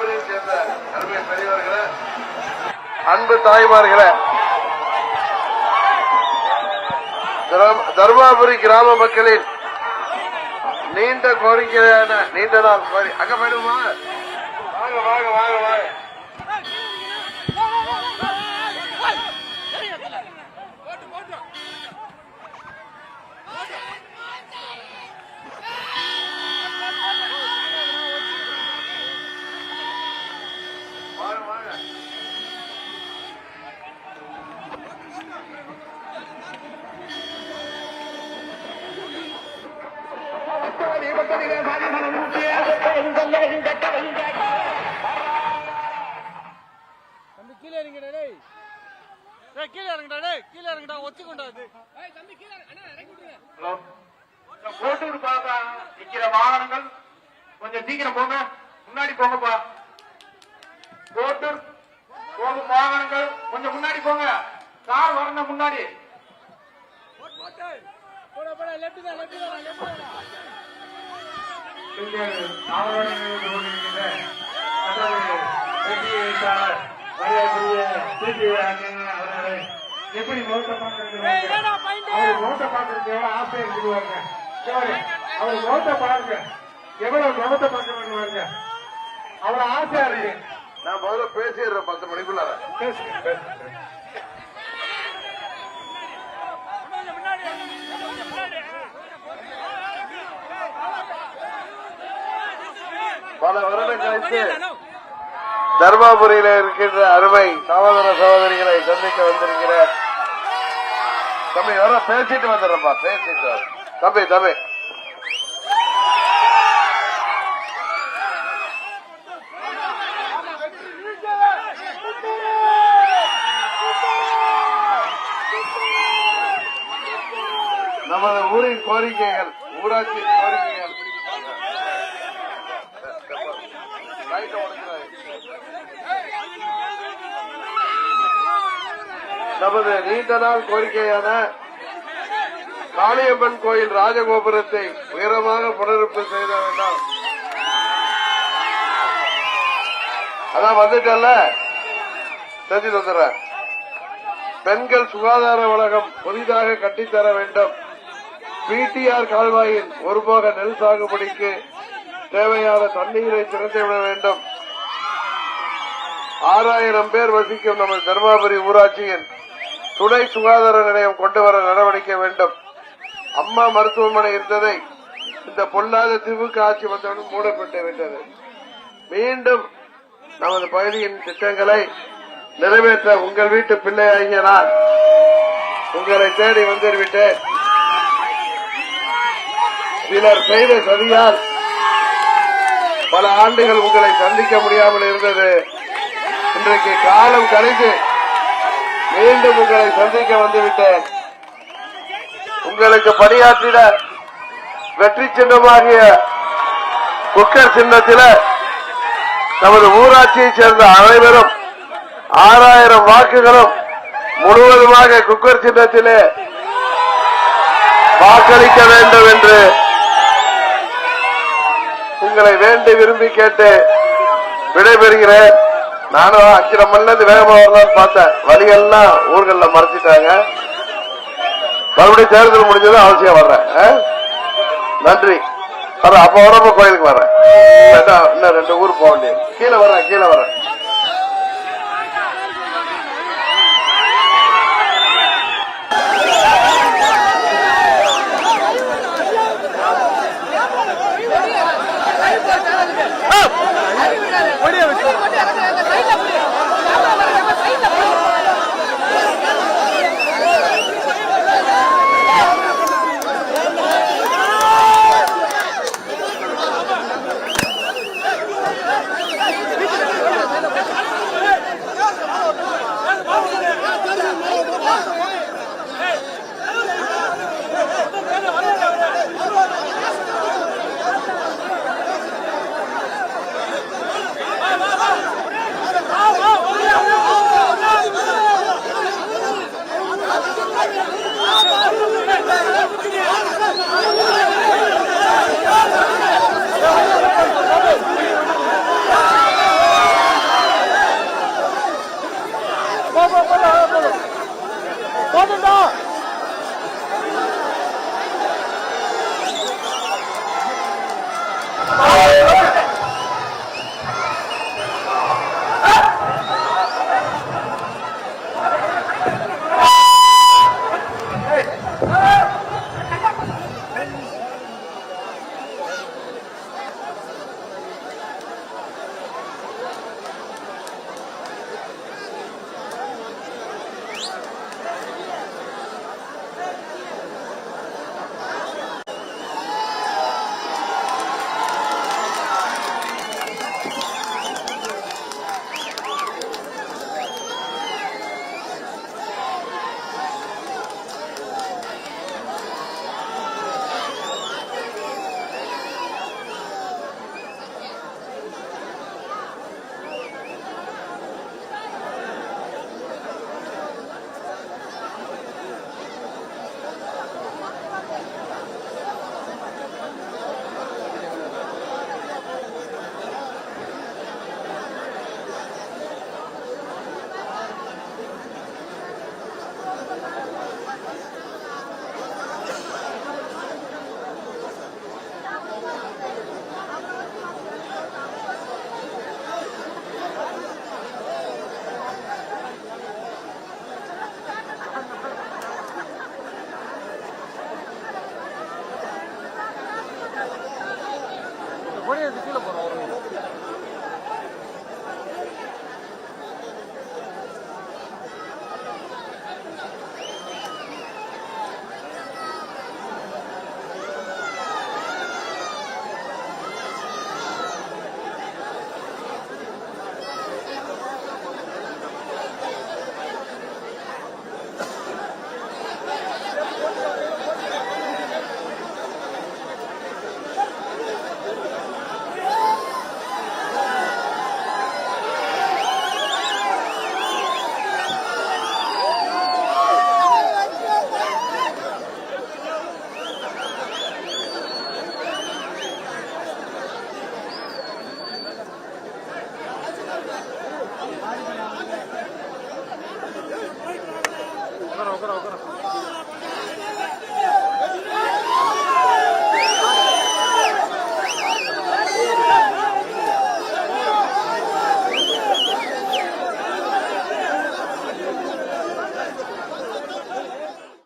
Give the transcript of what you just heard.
தருமபுரியை சேர்ந்த அருமை பெரியவர்களே அன்பு தாய்மார்களே தரம்- கிராம மக்களின் நீண்ட கோரிக்கையான நீண்ட நாள் கோரி அங்க போயிடுமா வாங்க வாங்க வாங்க வாங்க. கீழே இறங்கிடா டேய். டேய் கீழே இறங்கிடா டேய். கீழே இறங்கிடா ஒத்தி கொண்டாது ஹலோ. இந்த கோட்டூர் பாப்பா நிக்கிற வாகனங்கள். கொஞ்சம் சீக்கிரம் போங்க. முன்னாடி போங்கப்பா. போகும் வாகனங்கள். கொஞ்சம் முன்னாடி போங்க. கார் வரணும் முன்னாடி. போடா போடா. லெஃப்ட் தான் லெஃப்ட் தான் லெஃப்ட் தான். அவரோட நினைவு கொண்டிருக்கின்ற வெற்றி எழுத்தாளர் மரியாதைக்குரிய அண்ணன் அவர்களை எப்படி முகத்தை பார்க்கறது அவர் முகத்தை பார்க்கறதுக்கு எவ்வளவு ஆசை சரி, அவர் முகத்தை பாருங்க. எவ்வளவு முகத்தை பார்க்கறது பாருங்க அவ்வளவு ஆசையா இருக்கு. நான் முதல்ல பேசிடுறேன் பத்து மணிக்குள்ள பேசுங்க பேசுங்க. பல வருடம் கழித்து தர்மாபுரியில இருக்கின்ற அருமை சகோதர சகோதரிகளை சந்திக்க வந்திருக்கிற தம்பி வர பேசிட்டு வந்துடுறப்பா பேசிட்டு. தம்பி தம்பி. நமது ஊரின் கோரிக்கைகள் ஊராட்சி கோரிக்கைகள். லைட்டை நமது நீண்ட நாள் கோரிக்கையான காளியம்மன் கோயில் ராஜகோபுரத்தை உயரமாக புனரமைப்பு செய்த வேண்டாம். அதான் வந்துட்டல்ல? செஞ்சு தந்துற பெண்கள் சுகாதார உலகம் புதிதாக கட்டித்தர வேண்டும். பிடிஆர் கால்வாயின் ஒருபோக நெல் சாகுபடிக்கு தேவையான தண்ணீரை திறந்து விட வேண்டும். ஆறாயிரம் பேர் வசிக்கும் நமது தருமபுரி ஊராட்சியின் துணை சுகாதார நிலையம் கொண்டு வர நடவடிக்கை வேண்டும். அம்மா மருத்துவமனை இருந்ததை இந்த பொல்லாத திமுக ஆட்சி வந்தவுடன் மூடப்பட்டு விட்டது. மீண்டும் நமது பகுதியின் திட்டங்களை நிறைவேற்ற உங்கள் வீட்டு பிள்ளையாகிய நான் உங்களை தேடி வந்துவிட்டேன் சிலர் செய்த சதியால் பல ஆண்டுகள் உங்களை சந்திக்க முடியாமல் இருந்தது. இன்றைக்கு காலம் கழிந்து மீண்டும் உங்களை சந்திக்க வந்துவிட்டேன். உங்களுக்கு பணியாற்றிட வெற்றி சின்னமாகிய குக்கர் சின்னத்தில் நமது ஊராட்சியைச் சேர்ந்த அனைவரும் ஆறாயிரம் வாக்குகளும் முழுவதுமாக குக்கர் சின்னத்திலே வாக்களிக்க வேண்டும் என்று உங்களை வேண்டி விரும்பி கேட்டு விடைபெறுகிறேன். நானும் அஞ்சரை மணில இருந்து வேகமா வரலாம்னு பார்த்தேன். வழியெல்லாம் ஊர்கள்ல மறைச்சிட்டாங்க. மறுபடியும் தேர்தல் முடிஞ்சதும் அவசியம் வர்றேன். நன்றி. வர்றேன். அப்ப வரப்ப கோயிலுக்கு வர்றேன். இன்னும் இன்னும் ரெண்டு ஊர் போக வேண்டியது. கீழே வரேன் கீழே வரேன்